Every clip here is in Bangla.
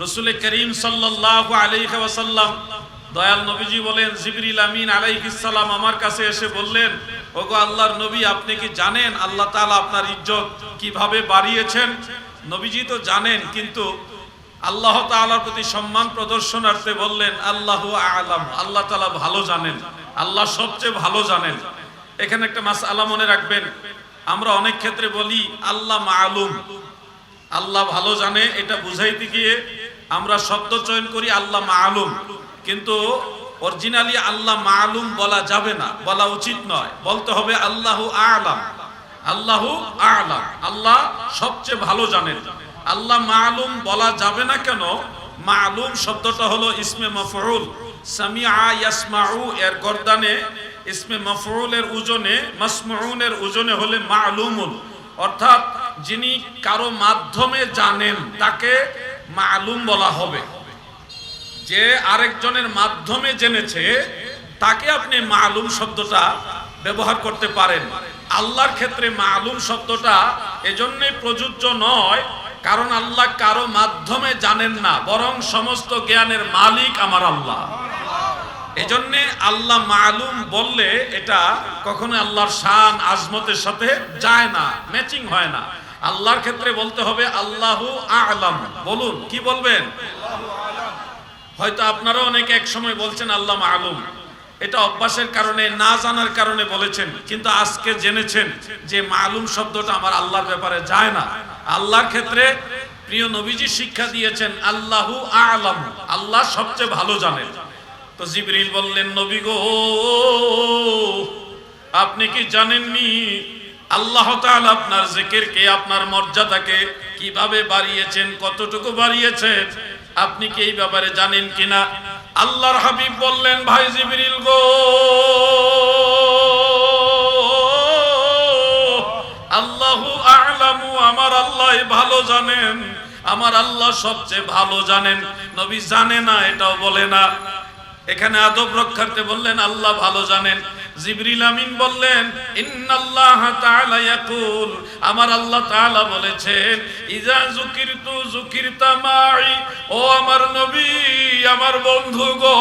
রসুল করিম সাল্লাহ আলাইহি দয়াল নবীজি বলেন, জিবরিল আমিন আলাইহিস সালাম আমার কাছে এসে বললেন, ওগো আল্লাহর নবী, আপনি কি জানেন আল্লাহ তাআলা আপনার ইজ্জত কীভাবে বাড়িয়েছেন? নবীজি তো জানেন, কিন্তু আল্লাহ তাআলার প্রতি সম্মান প্রদর্শনার্থে বললেন, আল্লাহু আলাম, আল্লাহ তাআলা ভালো জানেন, আল্লাহ সবচেয়ে ভালো জানেন। এখানে একটা মাসআলা মনে রাখবেন, আমরা অনেক ক্ষেত্রে বলি, আল্লাহ মালুম, আল্লাহ ভালো জানে। এটা বুঝাইতে গিয়ে আমরা শব্দ চয়ন করি আল্লাহ মালুম। কিন্তু অরিজিনালি আল্লাহ মালুম বলা যাবে না, বলা উচিত নয়। বলতে হবে আল্লাহু আলাম। আল্লাহু আলাম। আল্লাহ সবচেয়ে ভালো জানেন। আল্লাহ মালুম বলা যাবে না কেন? মালুম শব্দটা হলো ইসমে মফরুল এর গর্দানে ইসমে মফরুলের হলে অর্থাৎ যিনি কারও মাধ্যমে জানেন, তাকে মালুম বলা হবে। যে আরেকজনের মাধ্যমে জেনেছে, তাকে আপনি মালুম শব্দটা ব্যবহার করতে পারেন। আল্লাহর ক্ষেত্রে মালুম শব্দটা এজন্যই প্রযোজ্য নয়, কারণ আল্লাহ কারও মাধ্যমে জানেন না, বরং সমস্ত জ্ঞানের মালিক আমার আল্লাহ। এজন্য আল্লাহ মালুম বললে এটা কখনো আল্লাহর শান, আজমতের সাথে যায় না ম্যাচিং হয় না। আল্লাহর ক্ষেত্রে বলতে হবে আল্লাহু আলাম। বলুন, কি বলবেন? হয়তো আপনারা অনেকে এক সময় বলছেন আল্লাহ আলম। এটা অভ্যাসের কারণে, না জানার কারণে বলেছেন, কিন্তু আজকে জেনেছেন যে মালুম শব্দটা আমার আল্লাহর ব্যাপারে যায় না। আল্লাহর ক্ষেত্রে প্রিয় নবীজি শিক্ষা দিয়েছেন, আল্লাহু আলাম। আল্লাহ সবচেয়ে ভালো জানেন। তো জিবরিল বললেন, নবী গো, আপনি কি জানেননি আল্লাহ তাআলা আপনার জিকিরকে, আপনার মর্যাদাকে কীভাবে বাড়িয়েছেন, কতটুকু বাড়িয়েছেন, আপনি কি এই ব্যাপারে জানেন কিনা? আল্লাহর হাবিব বললেন, ভাই জিবরিল গো, আল্লাহু আ'লামু, আমার আল্লাহ ভালো জানেন, আমার আল্লাহ সবচেয়ে ভালো জানেন। নবী জানে না, এটাও বলে না। এখানে আদব রক্ষার্থে বললেন, আল্লাহ ভালো জানেন। জিবরিল আমিন বললেন, ইন্নাল্লাহ তাআলা ইয়াকুল। আমার আল্লাহ তাআলা বলেছেন ইজা যুকিরতু যুকিরতা মাই। ও আমার নবী, আমার বন্ধু গো,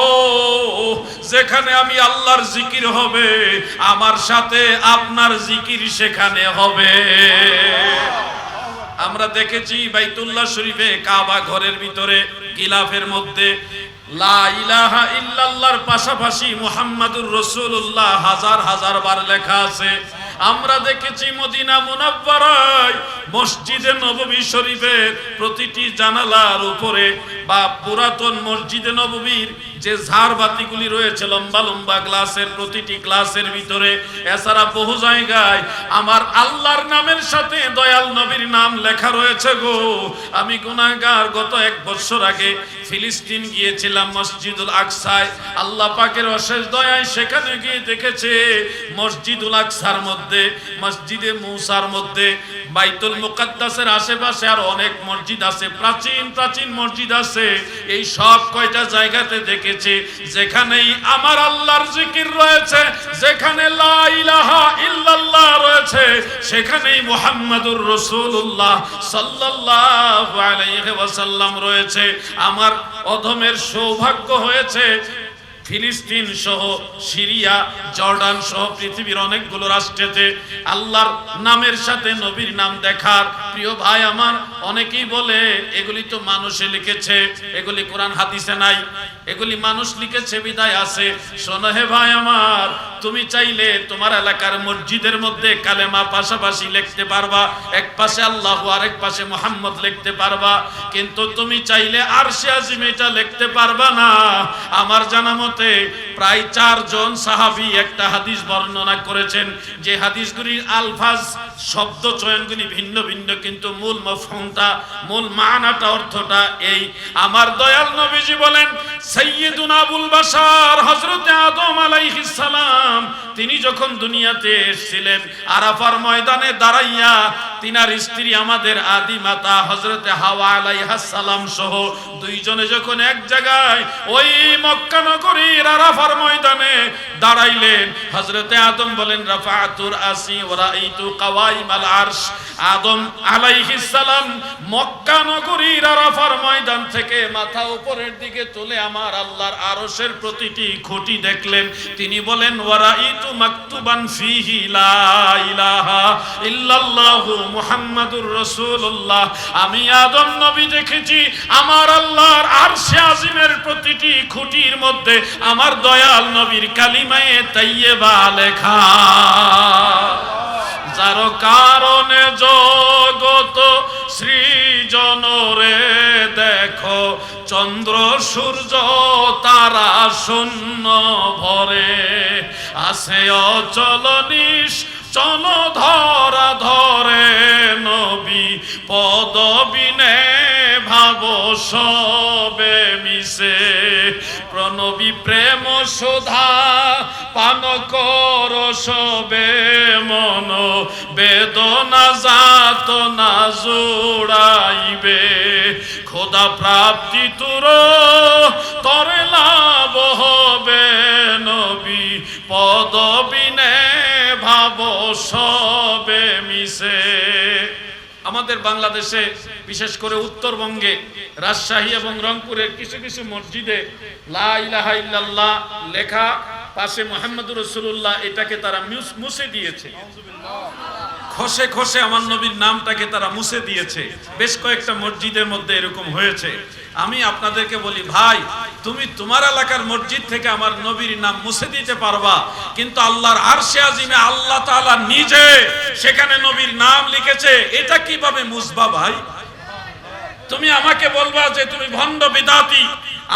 যেখানে আমি আল্লাহর জিকির হবে, আমার সাথে আপনার জিকির সেখানে হবে। আমরা দেখেছি বাইতুল্লাহ শরীফে কাবা ঘরের ভিতরে গিলাফের মধ্যে ইল্লাল্লাহর পাশাপাশি মুহাম্মাদুর রসুল্লাহ হাজার হাজার বার লেখা আছে। আমরা দেখেছি মদিনা মুনাব্বারায় মসজিদে নববী শরীফের প্রতিটি জানালার উপরে বা পুরাতন মসজিদে নববীর যে ঝাড় বাতিগুলি রয়েছে লম্বা লম্বা গ্লাসের প্রতিটি গ্লাসের ভিতরে, এছাড়া বহু জায়গায় আমার আল্লাহর নামের সাথে দয়াল নবীর নাম লেখা রয়েছে গো। আমি গুনাহগার, গত এক বছর আগে ফিলিস্তিন গিয়েছিলাম মসজিদুল আকসায়। আল্লাহ পাকের অশেষ দয়ায় সেখানে গিয়ে দেখেছে মসজিদুল আকসার মধ্যে মসজিদে মৌসার মধ্যে, বাইতুল মুকাদ্দাসের আশেপাশে আর অনেক মসজিদ আছে, প্রাচীন প্রাচীন মসজিদ আছে। এই সব কয়টা জায়গাতে দেখেছে, যেখানেই আমার আল্লাহর জিকির রয়েছে, যেখানে লা ইলাহা ইল্লাল্লাহ রয়েছে, সেখানেই মুহাম্মাদুর রাসূলুল্লাহ সাল্লাল্লাহু আলাইহি ওয়াসাল্লাম রয়েছে। আমার অধমের সৌভাগ্য হয়েছে ফিলিস্তিন সহ সিরিয়া, জর্ডান সহ পৃথিবীর অনেকগুলো রাষ্ট্রেতে আল্লাহর নামের সাথে নবীর নাম দেখার প্রিয় ভাই আমার, অনেকেই বলে, এগুলি তো মানুষে লিখেছে, এগুলি কোরআন হাদিসে নাই। এগুলি মানুষ লিখেছে, বিদায় আছে। শোনো হে ভাই আমার, তুমি চাইলে তোমার এলাকার মসজিদের মধ্যে কালেমা পাশাপাশি লিখতে পারবা। এক পাশে আল্লাহ আর এক পাশে মোহাম্মদ লিখতে পারবা। কিন্তু তুমি চাইলে আরশে আজিম এটা লিখতে পারবা না। আমার জানা মতে প্রায় চারজন সাহাবী একটা হাদিস বর্ণনা করেছেন যে হাদিসগুলির আলফাজ, শব্দ চয়নগুলি ভিন্ন ভিন্ন, কিন্তু মূল মফহুমটা, মূল মানাটা, অর্থটা এই। আমার দয়াল নবীজি বলেন সৈয়দুনা আবুল বাশার, হযরত আদম আলাইহিস সালাম। তিনি যখন দুনিয়াতে এসেছিলেন, আরাফার ময়দানে দাঁড়াইয়া তিনার স্ত্রী আমাদের আদি মাতা হজরতে হাওয়া আলাইহাস সালাম সহ দুইজনে যখন এক জায়গায়, ওই মক্কা নগরীর আরাফার ময়দানে দাঁড়াইলেন। হযরতে আদম বলেন রাফাতুর আসি ওয়া রাআইতু কাওয়াইমাল আরশ। আদম আলাইহিস সালাম মক্কা নগরীর আরাফার ময়দান থেকে মাথা উপরের দিকে তুলে আমার আল্লাহর আরশের প্রতিটি খুঁটি দেখলেন। তিনি বলেন, ওয়া রাআইতু মাকতুবান ফিহি লা ইলাহা ইল্লাল্লাহু মুহাম্মাদুর রাসূলুল্লাহ। আমি আদম নবী দেখেছি, আমার আল্লাহর আরশে আজিমের প্রতিটি খুঁটির মধ্যে আমার দয়াল নবীর কালিমায়ে তাইয়্যিবা লেখা। যার কারণে জগত সৃজন রে দেখো, চন্দ্র, সূর্য, তারা শূন্য ভরে। আসে অচল নিশ চল ধরা ধরে নবী পদবিনে ভাব সবে মিশে। প্রণবী প্রেম সুধা পান কর সবে মন। বেদনা জাত না জোড়াইবে। খোদা প্রাপ্তি তুর, তরে লাভ হবে নবী। পদবিনে ভাব সবে মিশে। আমাদের বাংলাদেশে, বিশেষ করে উত্তরবঙ্গে, রাজশাহী এবং রংপুরের কিছু কিছু মসজিদে লা ইলাহা ইল্লাল্লাহ লেখা পাশে মোহাম্মদুর রসুল্লাহ এটাকে তারা মুছে দিয়েছে। খসে খসে আমার নবীর নামটাকে তারা মুছে দিয়েছে। বেশ কয়েকটা মসজিদের মধ্যে এরকম হয়েছে। আমি আপনাদেরকে বলি, ভাই, তুমি তোমার এলাকার মসজিদ থেকে আমার নবীর নাম মুছে দিতে পারবা, কিন্তু আল্লাহর আরশে আজিমে আল্লাহ তাআলা নিজে সেখানে নবীর নাম লিখেছে। এটা কীভাবে মুছবা ভাই? তুমি আমাকে বলবা যে তুমি ভণ্ড বিদাতি।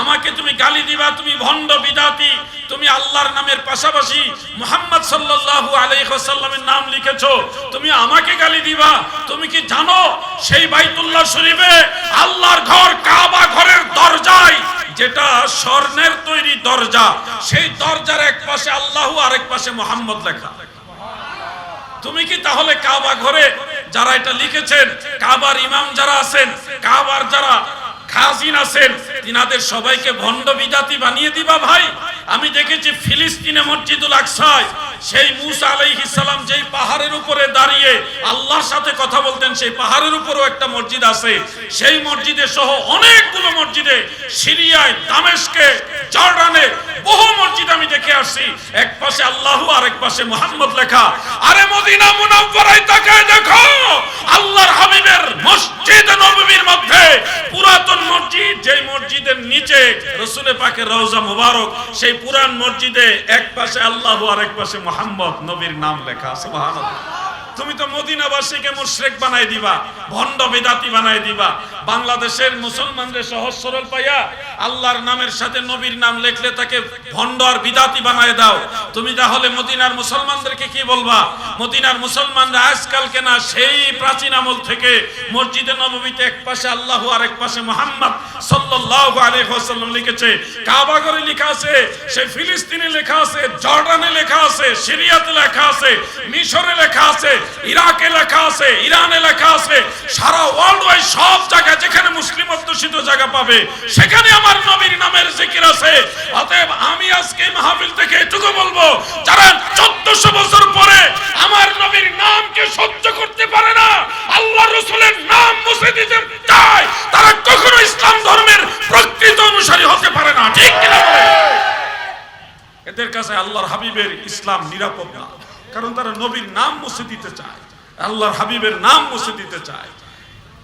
আমাকে তুমি গালি দিবা, তুমি ভণ্ড বিদাতি। তুমি আল্লাহর নামের পাশাপাশি মুহাম্মদ সাল্লাল্লাহু আলাইহি ওয়াসাল্লামের নাম লিখেছো। তুমি আমাকে গালি দিবা। তুমি কি জানো সেই বাইতুল্লাহ শরীফে আল্লাহর ঘর কাবা ঘরের দরজায় যেটা স্বর্ণের তৈরি দরজা, সেই দরজার এক পাশে আল্লাহ আর এক পাশে মোহাম্মদ লেখা। তুমি কি তাহলে কাবা ঘরে যারা এটা লিখেছেন কাবার ইমাম যারা আছেন কাবার যারা খাজিন আছেন, তিনাদের সবাইকে ভণ্ড বিজাতি বানিয়ে দিবা ভাই। আমি দেখেছি ফিলিস্তিনে মসজিদুল আকসায়, সেই মুসা আলাইহিস সালাম যেই পাহাড়ের উপরে দাঁড়িয়ে আল্লাহর সাথে কথা বলতেন, সেই পাহাড়ের উপরও একটা মসজিদ আছে। সেই মসজিদে সহ অনেকগুলো মসজিদে সিরিয়ায় দামেস্কে জর্ডানে বহু মসজিদ আমি দেখে আসছি। এক পাশে আল্লাহ আর এক পাশে মোহাম্মদ লেখা, আরে মদিনা মুনাফফরায় তাকায় দেখো, আল্লাহর হাবিবের মসজিদ নববীর মধ্যে পুরাতন মসজিদ, যেই মসজিদের নিচে রসুলে পাকের রওজা মুবারক, সেই পুরান মসজিদে এক পাশে আল্লাহ আর এক পাশে মোহাম্মদ নবীর নাম লেখা আছে সুবহানাল্লাহ। তুমি তো মদিনাবাসীকে মুশরিক বানাই দিবা, ভণ্ড বেদাতি বানাই দিবা। বাংলাদেশের মুসলমানদের সহজ সরল পাইয়া আল্লাহর নামের সাথে নবীর নাম লিখলে তাকে ভণ্ড আর বিদাতি বানায় দাও। তুমি তাহলে মদিনার মুসলমানদেরকে কি বলবা? মদিনার মুসলমানরা আজকালকে না সেই প্রাচীন আমল থেকে মসজিদে নববীতে এক পাশে আল্লাহ আর এক পাশে মোহাম্মদ সাল্লাল্লাহু আলাইহি ওয়াসাল্লাম লিখেছে, কাবা ঘরে লেখা আছে সেই ফিলিস্তিনে লেখা আছে, জর্ডানে লেখা আছে, সিরিয়াতে লেখা আছে, মিশরে লেখা আছে ইরাকে লেখা আছে ইরানে লেখা আছে। সারা ওয়ার্ল্ড ওয়াইড সব জায়গায় যেখানে মুসলিম অধ্যুষিত জায়গা পাবে, সেখানে আমার নবীর নামের জিকির আছে। অতএব আমি আজকে মাহফিল থেকে এটুকু বলব, যারা চোদ্দশো বছর পরে আমার নবীর নামকে সহ্য করতে পারে না আল্লাহ রসুলের নাম মুছে দিতে চায়, তারা কখনো ইসলাম ধর্মের প্রকৃত অনুসারী হতে পারে না। ঠিক কিনা বলেন? এদের কাছে আল্লাহর হাবিবের ইসলাম নিরাপদ না। কারণ তারা নবীর নাম মুছে দিতে চায়, আল্লাহর হাবিবের নাম মুছে দিতে চায়।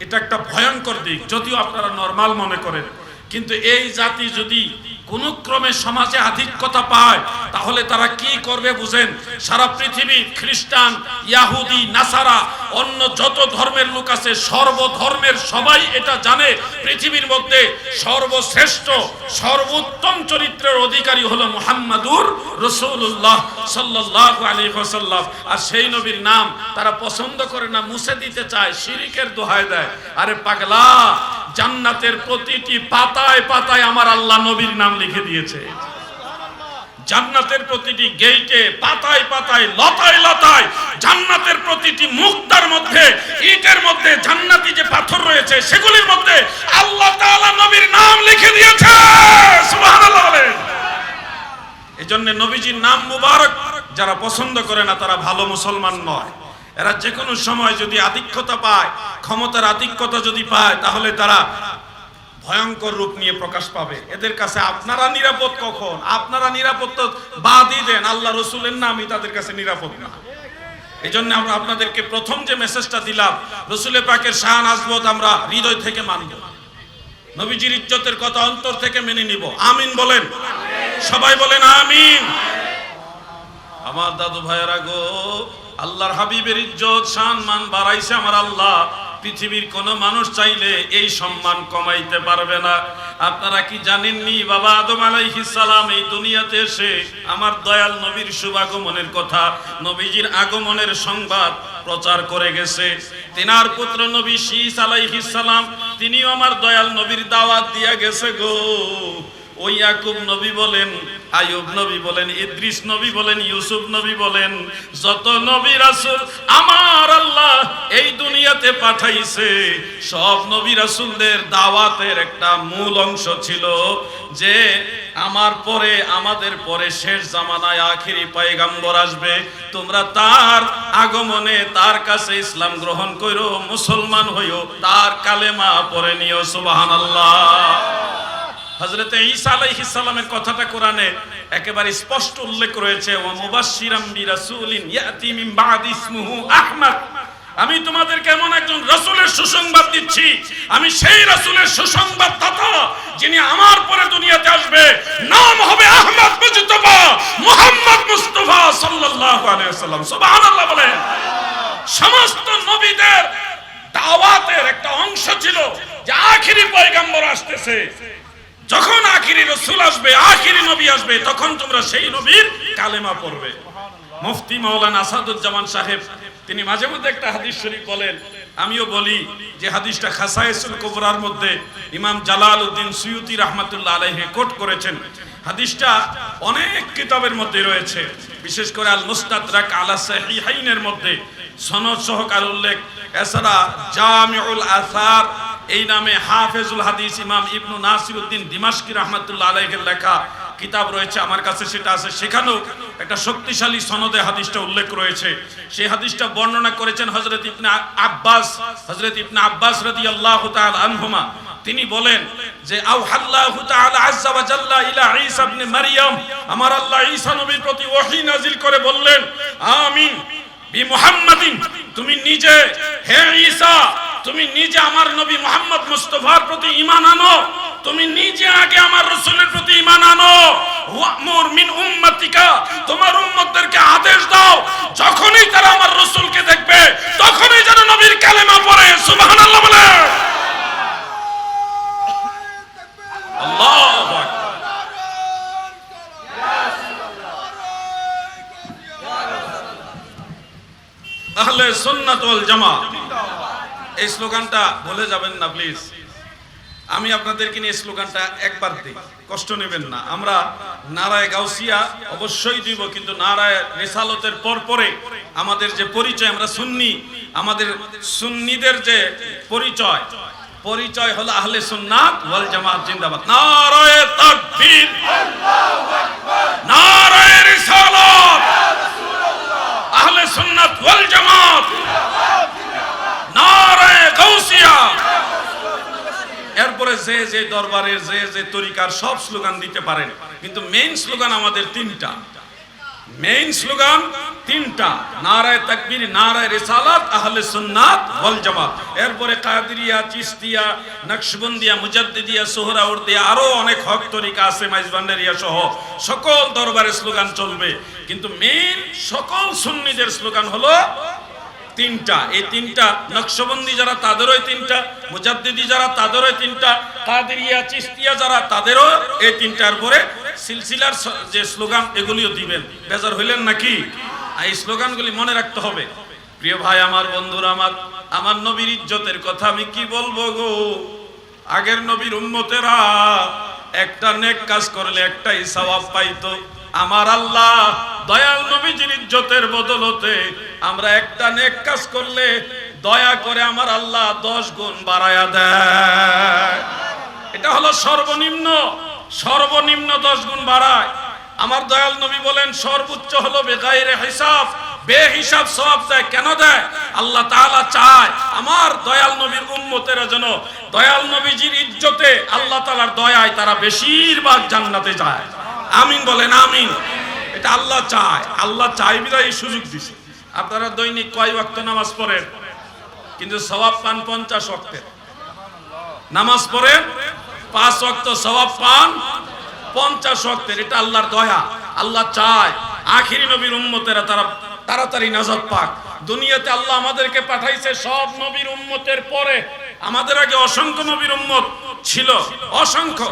এটা একটা ভয়ঙ্কর দিক, যদিও আপনারা নর্মাল মনে করেন। কিন্তু এই জাতি যদি কোন ক্রমে সমাজে আধিক্যতা পায়, তাহলে তারা কি করবে বুঝেন? সারা পৃথিবী খ্রিস্টান, ইয়াহুদি, নাসারা, অন্য যত ধর্মের লোক আছে, সর্বধর্মের সবাই এটা জানে। পৃথিবীর মধ্যে সর্বশ্রেষ্ঠ, সর্বোত্তম চরিত্রের অধিকারী হলো মুহাম্মাদুর রসুল্লাহ সাল্লাহ আলী ওয়াসাল্লাম। আর সেই নবীর নাম তারা পছন্দ করে না, মুছে দিতে চায়, শিরিকের দোহায় দেয়। আরে পাগলা জান্নাতের প্রতিটি পাতায় পাতায় আমার আল্লাহ নবীর নাম লিখে দিয়েছে। জান্নাতের প্রতিটি গেইটে পাতায় পাতায়, লতায় লতায় জান্নাতের প্রতিটি মুক্তার মধ্যে, ইটের মধ্যে, জান্নাতি যে পাথর রয়েছে, সেগুলির মধ্যে আল্লাহ তাআলা নবীর নাম লিখে দিয়েছে। সুবহানাল্লাহ বলেন। এজন্য নবীজির নাম মুবারক, যারা পছন্দ করে না, তারা ভালো মুসলমান নয়। এরা যে কোনো সময় যদি আধিক্যতা পায়, ক্ষমতার আধিক্যতা যদি পায়, তাহলে তারা ভয়ঙ্কর রূপ নিয়ে প্রকাশ পাবে। এদের কাছে আপনারা নিরাপদ কখন? আপনারা নিরাপদ তো বাদই দেন। আল্লাহ রসুলের নামই তাদের কাছে নিরাপদ না। এই জন্য আমরা আপনাদেরকে প্রথম যে মেসেজটা দিলাম রসুলের পাকের শাহান আজমত আমরা হৃদয় থেকে মানব। নবীজির ইজ্জতের কথা অন্তর থেকে মেনে নিব। আমিন বলেন। সবাই বলেন আমিন। আমার দাদু ভাইয়েরা গো আল্লাহর হাবিবের ইজ্জত, শান, মান বাড়াইছে আমার আল্লাহ। পৃথিবীর কোন মানুষ চাইলে এই সম্মান কমাইতে পারবে না। আপনারা কি জানেননি বাবা আদম আলাইহিস সালাম এই দুনিয়াতে এসে আমার দয়াল নবীর শুভাগমনের কথা, নবীজির আগমনের সংবাদ প্রচার করে গেছে। তিনার পুত্র নবী শীস আলাইহিস সালাম, তিনিও আমার দয়াল নবীর দাওয়াত দিয়া গেছে গো। ওই ইয়াকুব নবী বলেন আয়ুব নবী বলেন, ইদ্রিস নবী বলেন, ইউসুফ নবী বলেন, যত নবী রাসূল আমার আল্লাহ এই দুনিয়াতে পাঠাইছে, সব নবী রাসূলদের দাওয়াতের একটা মূল অংশ ছিল যে আমার পরে, আমাদের পরে শেষ জামানায় আখেরি পয়গাম্বর আসবে। তোমরা তার আগমনে তার কাছে ইসলাম গ্রহণ করো মুসলমান হইও, তার কালেমা পরে নিও, সুবহানাল্লাহ। হযরতে ঈসা আলাইহিস সালামের কথাটা কোরআনে একেবারে স্পষ্ট উল্লেখ রয়েছে, ওয়া মুবাশশিরাম বিরাসূলিন ইয়াতি মিন বাদি ইসমুহু আহমদ। আমি তোমাদের কেমন একজন রাসূলের সুসংবাদ দিচ্ছি। আমি সেই রাসূলের সুসংবাদ দাতা যিনি আমার পরে দুনিয়াতে আসবে। নাম হবে আহমদ মুজতবা, মুহাম্মদ মুস্তাফা সাল্লাল্লাহু আলাইহি ওয়াসাল্লাম। সুবহানাল্লাহ বলেন। সমস্ত নবীদের দাওয়াতের একটা অংশ ছিল যে আখিরি পয়গাম্বর আসতেছে। যখন আখিরি রসুল আসবে, আখিরি নবী আসবে, তখন তোমরা সেই নবীর কালেমা পড়বে। মুফতি মাওলানা আসাদুজ্জামান সাহেব, তিনি মাঝে মধ্যে একটা হাদিস শরীফ বলেন। আমিও বলি যে হাদিসটা খাসায়েসুল কুবরার মধ্যে ইমাম জালাল উদ্দিন সুয়ুতি রহমাতুল্লাহ আলাইহি কোট করেছেন। হাদিসটা অনেক কিতাবের মধ্যে রয়েছে। বিশেষ করে আল মুস্তাদরাক আলা সাহিহাইনের মধ্যে সনদ সহকার উল্লেখ। এছাড়া জামিউল আসার এই নামে হাফেজুল হাদিস ইমাম ইবনু নাসিরউদ্দিন দিমাশকি রহমাতুল্লাহ আলাইহির লেখা কিতাব রয়েছে, আমার কাছে সেটা আছে। সেখানেও একটা শক্তিশালী সনদে হাদিসটা উল্লেখ রয়েছে। সেই হাদিসটা বর্ণনা করেছেন হযরত ইবনে আব্বাস, হযরত ইবনে আব্বাস রাদিয়াল্লাহু তাআলা আনহুমা। তিনি বলেন যে আউহাল্লাহু তাআলা আযজা ওয়া জাল্লা ইলা ঈসা ইবনে মারইয়াম আমার আল্লাহ ঈসা নবীর প্রতি ওহী নাজিল করে বললেন, আমিন, বি মুহাম্মাদিন, তুমি নিজে, হে ঈসা তুমি নিজে আমার নবী মোহাম্মদ মুস্তফার প্রতি ইমান আনো। তুমি নিজে আগে আমার রাসূলের প্রতি ইমান আনো। মিন উম্মতিকা, তোমার উম্মতদেরকে আদেশ দাও, যখনই তারা আমার রাসূলকে দেখবে, তখনই যেন নবীর কালেমা পড়ে। সুবহানাল্লাহ বলে। আল্লাহু আহলে সুন্নাত ওয়াল এই স্লোগানটা বলে যাবেন না প্লিজ আমি আপনাদেরকে নিয়ে স্লোগানটা একবার দিই। কষ্ট নেবেন না। আমরা নারায় গাউসিয়া অবশ্যই দিব, কিন্তু নারায় রেসালতের পর পরে আমাদের যে পরিচয়, আমরা সুন্নি, আমাদের সুন্নিদের যে পরিচয় পরিচয় হলো আহলে সুন্নাত ওয়াল জামাত, জিন্দাবাদ। নারায়ে তাকবীর। আল্লাহু আকবার নারায়ে রিসালাত আহলে সুন্নাত ওয়াল জামাত নারায়ে গাউসিয়া এরপরে যে যে দরবারের যে যে তরিকার সব স্লোগান দিতে পারেন। কিন্তু মেইন স্লোগান আমাদের তিনটা। মেইন স্লোগান তিনটা। নারায় তাকবীর, নারায় রিসালাত, আহলে সুন্নাত ওয়াল জামাত। এরপরে কাদেরিয়া, চিশতিয়া, নকশবন্দিয়া, মুজাদ্দিদিয়া সোহরাওয়ার্দিয়া আরও অনেক হক তরিকা আছে মাইজবান্ডারিয়া সহ। সকল দরবারের স্লোগান চলবে। কিন্তু মেইন সকল সুন্নিদের স্লোগান হলো তিনটা। এই তিনটা নকশবন্দি যারা, তাদেরও তিনটা। মুজাদ্দিদি যারা, তাদেরও তিনটা। কাদেরিয়া চিস্তিয়া যারা, তাদেরও এই তিনটার পরে সিলসিলার যে স্লোগান, এগুলিও দিবেন। বেজার হইলেন নাকি? এই স্লোগানগুলি মনে রাখতে হবে। প্রিয় ভাই, আমার বন্ধুরা, আমার আমার নবীর ইজ্জতের কথা আমি কি বলব গো? আগের নবীর উম্মতেরা একটা নেক কাজ করলে একটাই সওয়াব পাইতো। আমার আল্লাহ দয়াল নবীজির ইজ্জতের বদলতে আমরা একটা নেক কাজ করলে দয়া করে আমার আল্লাহ দশ গুণ বাড়ায়া দেয়। এটা হলো সর্বনিম্ন সর্বনিম্ন দশ গুণ বাড়ায়। আমার দয়াল নবী বলেন, সর্বোচ্চ হলো বেগাইরে হিসাব বে হিসাব সওয়াব দেয়। কেন দেয়? আল্লাহ তাআলা চায় আমার দয়াল নবীর উম্মতেরা যেন দয়াল নবীজির ইজ্জতে আল্লাহ তাআলার দয়ায় তারা বেশিরভাগ জান্নাতে যায়। আমিন বলেন, আমিন। এটা আল্লাহ চায়, আল্লাহ চাই বিধায় এই সুযোগ দিছে। আপনারা দৈনিক কয় ওয়াক্ত নামাজ পড়েন? কিন্তু সওয়াব পান পঞ্চাশ ওয়াক্তের। নামাজ পড়েন, পাঁচ ওয়াক্ত সওয়াব পান পঞ্চাশ ওয়াক্তের। এটা আল্লাহর দয়া, আল্লাহ চায়। আখিরি নবীর উম্মতেরা তারা তাড়াতাড়ি নাজাত পাক। দুনিয়াতে আল্লাহ আমাদেরকে পাঠাইছে সব নবীর উম্মতের পরে। আমাদের আগে অসংখ্য নবীর উম্মত ছিল, অসংখ্য।